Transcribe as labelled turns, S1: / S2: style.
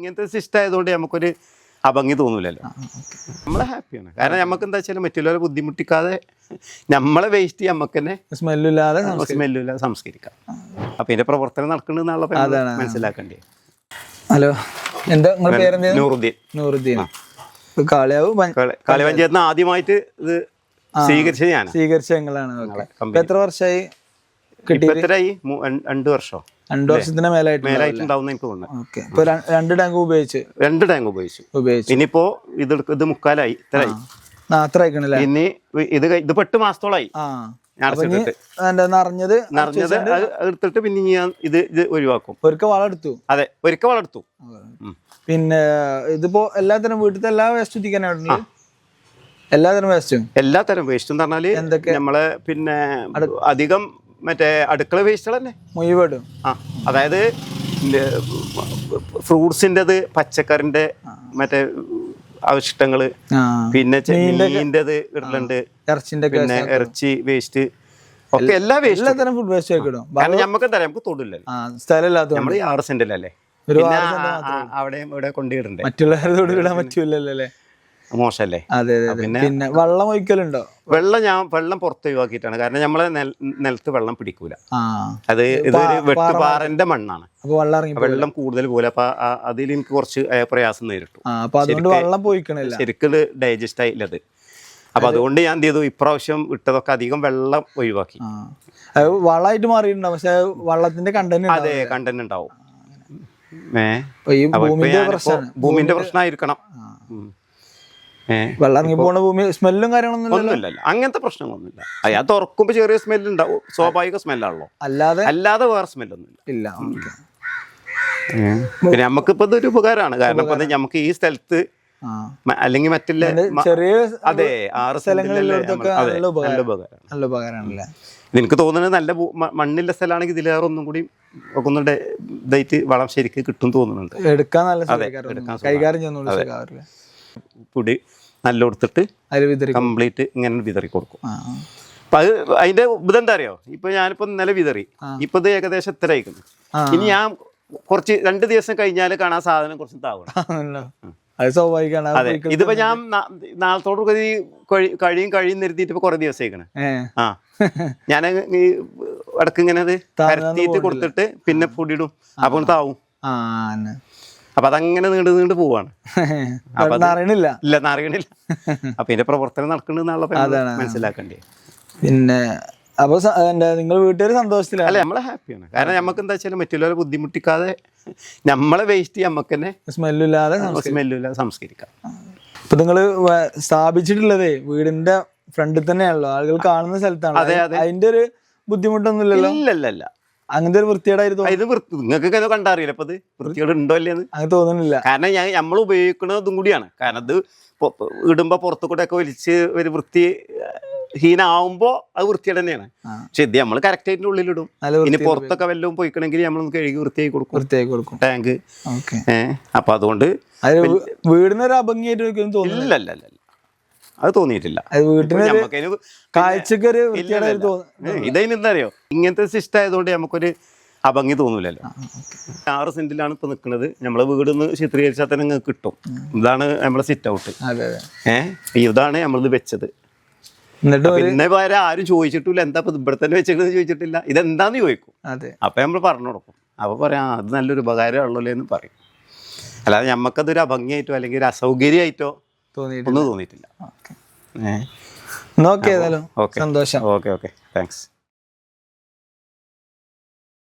S1: ഇങ്ങനത്തെ സിസ്റ്റം ആയതുകൊണ്ട് നമുക്കൊരു അഭംഗി തോന്നൂലല്ലോ. നമ്മൾ ഹാപ്പിയാണ്. കാരണം നമുക്ക് എന്താ വെച്ചാൽ മറ്റുള്ളവരെ ബുദ്ധിമുട്ടിക്കാതെ നമ്മളെ വേസ്റ്റ് നമുക്ക് തന്നെ
S2: സ്മെല്ലില്ലാതെ
S1: സ്മെല്ലില്ല സംസ്കരിക്കാം. അപ്പൊ ഇതിന്റെ പ്രവർത്തനം നടക്കുന്നുണ്ടെന്നുള്ള
S2: അതാണ്.
S1: മനസ്സിലാക്കണ്ടേ.
S2: ഹലോ. എന്താ നിങ്ങളുടെ പേരെന്താ?
S1: നൂറുദ്ദീൻ.
S2: നൂറുദ്ദീൻ. ഇപ്പൊ കാളിയാവ്
S1: കാളി പഞ്ചായത്തിന് ആദ്യമായിട്ട് ഇത് സ്വീകരിച്ചത് ഞാൻ
S2: സ്വീകരിച്ച ഞങ്ങളാണ്. എത്ര വർഷമായി കിട്ടി
S1: എത്രയായി? രണ്ട് വർഷം?
S2: രണ്ടു വർഷത്തിന് മേലായിട്ട്
S1: മേലായിട്ടുണ്ടാവും എനിക്ക് തോന്നുന്നു.
S2: രണ്ട് ടാങ്ക് ഉപയോഗിച്ച്?
S1: രണ്ട് ടാങ്ക് ഉപയോഗിച്ചു.
S2: ഉപയോഗിച്ചു.
S1: ഇനിയിപ്പോ ഇത് ഇത് മുക്കാലായി ഇത്രയായി.
S2: ആ.
S1: ഇനി ഇത് ഇത് പെട്ട് മാസത്തോളായി.
S2: നിറഞ്ഞത്
S1: നിറഞ്ഞത് എടുത്തിട്ട് പിന്നെ ഞാൻ ഇത് ഇത് ഒഴിവാക്കും.
S2: ഒരിക്കൽ വളർത്തു
S1: അതെ ഒരിക്കൽ വളർത്തു.
S2: പിന്നെ ഇതിപ്പോ എല്ലാത്തരം വീട്ടിലത്തെ എല്ലാ വേസ്റ്റ് എത്തിക്കാനായിട്ടുണ്ട് എല്ലാത്തരം വേസ്റ്റും
S1: എല്ലാ തരം വേസ്റ്റ്
S2: പറഞ്ഞാൽ?
S1: നമ്മളെ പിന്നെ അധികം മറ്റേ അടുക്കള വേസ്റ്റുകൾ തന്നെ
S2: മുഴുവടും.
S1: ആ അതായത് ഫ്രൂട്ട്സിന്റെത് പച്ചക്കറിന്റെ മറ്റേ
S2: അവശിഷ്ടങ്ങൾ
S1: പിന്നെ മീനിന്റെത് ഇടലുണ്ട്.
S2: ഇറച്ചിന്റെ
S1: പിന്നെ ഇറച്ചി വേസ്റ്റ് ഒക്കെ എല്ലാ വേസ്റ്റും
S2: എല്ലാത്തരം ഫുഡ് വേസ്റ്റ് ഒക്കെ ഇടും.
S1: കാരണം നമുക്ക് എന്താ നമുക്ക് തൊടില്ലല്ലോ.
S2: സ്ഥലമില്ലാത്ത
S1: നമ്മൾ ആറ് സെന്റിലല്ലേ? അവിടെയും ഇവിടെ കൊണ്ടുപോയിടണ്ടേ
S2: മറ്റുള്ളവരോട് ഇടാൻ പറ്റൂലല്ലോ
S1: മോശമല്ലേ?
S2: അതെ അതെ പിന്നെ വെള്ളം ഒഴിക്കലുണ്ടോ?
S1: വെള്ളം ഞാൻ വെള്ളം പുറത്ത് ഒഴിവാക്കിയിട്ടാണ്. കാരണം നമ്മളെ നിലത്ത് വെള്ളം പിടിക്കൂല. അത് ഇതൊരു വെട്ടുപാറന്റെ മണ്ണാണ്.
S2: വെള്ളം
S1: കൂടുതൽ പോലെ അപ്പൊ അതിൽ എനിക്ക് കുറച്ച് പ്രയാസം നേരിട്ടു. ശരിക്കും ഡൈജസ്റ്റ് ആയില്ല അത്. അപ്പൊ അതുകൊണ്ട് ഞാൻ എന്ത് ചെയ്തു ഇപ്രാവശ്യം ഇട്ടതൊക്കെ അധികം വെള്ളം ഒഴിവാക്കി.
S2: വളമായിട്ട് മാറിയിട്ടുണ്ടാവും. പക്ഷെ വെള്ളത്തിന്റെ കണ്ടന്റ്
S1: അതെ കണ്ടന്റ് ഉണ്ടാവും.
S2: ഭൂമിന്റെ
S1: പ്രശ്നമായിരിക്കണം
S2: വെള്ളം ഇറങ്ങി പോണ ഭൂമി സ്മെല്ലും കാര്യങ്ങളൊന്നും
S1: അങ്ങനത്തെ പ്രശ്നങ്ങളൊന്നുമില്ല. അയാൾ തുറക്കുമ്പോ ചെറിയ സ്മെല്ല് ഉണ്ടാവും സ്വാഭാവിക സ്മെല്ലാണല്ലോ.
S2: അല്ലാതെ
S1: അല്ലാതെ വേറെ സ്മെല്ലൊന്നും
S2: ഇല്ല
S1: പിന്നെ നമുക്കിപ്പോ ഇതൊരു ഉപകാരമാണ്. കാരണം ഇപ്പൊ നമുക്ക് ഈ സ്ഥലത്ത് അല്ലെങ്കിൽ മറ്റുള്ള
S2: ചെറിയ
S1: അതെ ആറ് സ്ഥലങ്ങളിൽ
S2: സ്ഥലങ്ങളിലൊക്കെ നല്ല ഉപകാരം.
S1: നല്ല ഉപകാരമാണ്.
S2: നല്ല ഉപകാരമാണല്ലേ?
S1: എനിക്ക് തോന്നുന്നത് നല്ല മണ്ണില്ല സ്ഥലമാണെങ്കിൽ ഇതിലേറെ ഒന്നും കൂടി ഒക്കെ ഒന്നുകൂടെ ഇതായിട്ട് വളം ശരിക്ക് കിട്ടും തോന്നുന്നുണ്ട്.
S2: എടുക്കാൻ നല്ല കൈകാര്യം ചെയ്യുന്ന സുഖാറില്ല
S1: പൊടി നല്ല കൊടുത്തിട്ട് കംപ്ലീറ്റ് ഇങ്ങനെ വിതറി കൊടുക്കും. അപ്പൊ അത് അതിന്റെ ഇതെന്താ അറിയോ? ഇപ്പൊ ഞാനിപ്പോ ഇന്നലെ വിതറി. ഇപ്പൊ ഇത് ഏകദേശം എത്ര
S2: ആയിക്കുന്നു.
S1: ഇനി ഞാൻ കുറച്ച് രണ്ട് ദിവസം കഴിഞ്ഞാൽ കാണാൻ സാധനം കുറച്ച് താവണം.
S2: അത് സ്വാഭാവികമാണ്.
S1: ഇതിപ്പോ ഞാൻ നാളത്തോട് കൂടി കഴി- കഴിയും കഴിയും നിർത്തിയിട്ട് ഇപ്പൊ കുറെ ദിവസം ആയിക്കണേ ആ. ഞാൻ ഈ ഇടയ്ക്ക് ഇങ്ങനെ അത് പരത്തിയിട്ട് കൊടുത്തിട്ട് പിന്നെ പൊടിയിടും. അപ്പൊ താവും. അപ്പൊ അതങ്ങനെ നീണ്ടു നീണ്ടു പോവാണ്.
S2: അറിയണില്ല.
S1: ഇല്ല അറിയണില്ല. അപ്പൊ ഇതിന്റെ പ്രവർത്തനം നടക്കുന്നുണ്ടെന്നുള്ള മനസ്സിലാക്കണ്ടേ
S2: പിന്നെ അപ്പൊ നിങ്ങൾ വീട്ടുകാർ സന്തോഷത്തിലാണ്
S1: അല്ല നമ്മളെ ഹാപ്പിയാണ്. കാരണം നമുക്ക് എന്താ വെച്ചാൽ മറ്റുള്ളവരെ ബുദ്ധിമുട്ടിക്കാതെ നമ്മളെ വേസ്റ്റ് നമുക്ക് തന്നെ
S2: സ്മെല്ലില്ലാതെ
S1: സ്മെല്ലില്ലാതെ സംസ്കരിക്കാം.
S2: ഇപ്പൊ നിങ്ങൾ സ്ഥാപിച്ചിട്ടുള്ളതേ വീടിന്റെ ഫ്രണ്ടിൽ തന്നെയാണല്ലോ. ആളുകൾ കാണുന്ന സ്ഥലത്താണ്
S1: അതെ,
S2: അതി- അതിന്റെ ഒരു ബുദ്ധിമുട്ടൊന്നുമില്ലല്ലോ?
S1: ഇല്ലല്ല
S2: അങ്ങനത്തെ ഒരു വൃത്തികേടായിരുന്നു
S1: ഇത് വൃത്തി നിങ്ങൾക്ക് കണ്ടറിയില്ല അപ്പൊ ഇത്? വൃത്തിയോട് ഉണ്ടോ അല്ലേ
S2: അങ്ങനെ തോന്നുന്നില്ല.
S1: കാരണം ഞാൻ നമ്മൾ ഉപയോഗിക്കുന്നതും കൂടിയാണ്. കാരണം ഇത് പൊ- ഇടുമ്പോ പുറത്തു കൂടെ ഒക്കെ വലിച്ച് ഒരു വൃത്തി ഹീനാവുമ്പോ അത് വൃത്തിയുടെ തന്നെയാണ്. പക്ഷെ ഇത് നമ്മൾ കറക്റ്റ് ഇടും.
S2: നല്ല
S1: ഇനി പുറത്തൊക്കെ വല്ലതും പോയിക്കണമെങ്കിൽ നമ്മൾ കഴുകി വൃത്തിയായി കൊടുക്കും.
S2: വൃത്തിയായി കൊടുക്കും.
S1: ടാങ്ക്. ഏഹ് അപ്പൊ അതുകൊണ്ട്
S2: വീടിനൊരു അഭംഗിയായിട്ട്
S1: ഇല്ലല്ല അത് തോന്നിയിട്ടില്ല.
S2: വൃത്തിയേടായിട്ട് തോന്നുന്നു
S1: ഇതതിന് എന്താ അറിയോ? ഇങ്ങനത്തെ സിസ്റ്റം ആയതുകൊണ്ട് നമുക്കൊരു അഭംഗി തോന്നൂലല്ലോ. ആറ് സെന്റിലാണ് ഇപ്പൊ നിൽക്കുന്നത് നമ്മളെ വീട് ഒന്ന് ചിത്രീകരിച്ചാൽ തന്നെ നിങ്ങൾക്ക് കിട്ടും. ഇതാണ് നമ്മളെ സിറ്റ് ഔട്ട് ഏഹ് ഇതാണ് നമ്മളിത് വെച്ചത്. പിന്നെ വേറെ ആരും ചോദിച്ചിട്ടില്ല. എന്താ ഇപ്പൊ ഇവിടെ തന്നെ വെച്ചിട്ട് ചോദിച്ചിട്ടില്ല. ഇതെന്താന്ന് ചോദിക്കും. അപ്പൊ നമ്മൾ പറഞ്ഞു കൊടുക്കും അപ്പൊ പറയാം "ആ, അത് നല്ലൊരു ഉപകാരമുള്ളല്ലോ എന്ന് പറയും. അല്ലാതെ നമുക്കതൊരു അഭംഗിയായിട്ടോ അല്ലെങ്കിൽ ഒരു അസൗകര്യമായിട്ടോ ഒന്നും തോന്നിയിട്ടില്ല.
S2: ഓക്കെ.
S1: ഏഹ്
S2: നോക്കിയതായാലും
S1: ഓക്കെ.
S2: സന്തോഷം.
S1: Okay okay. താങ്ക്സ്.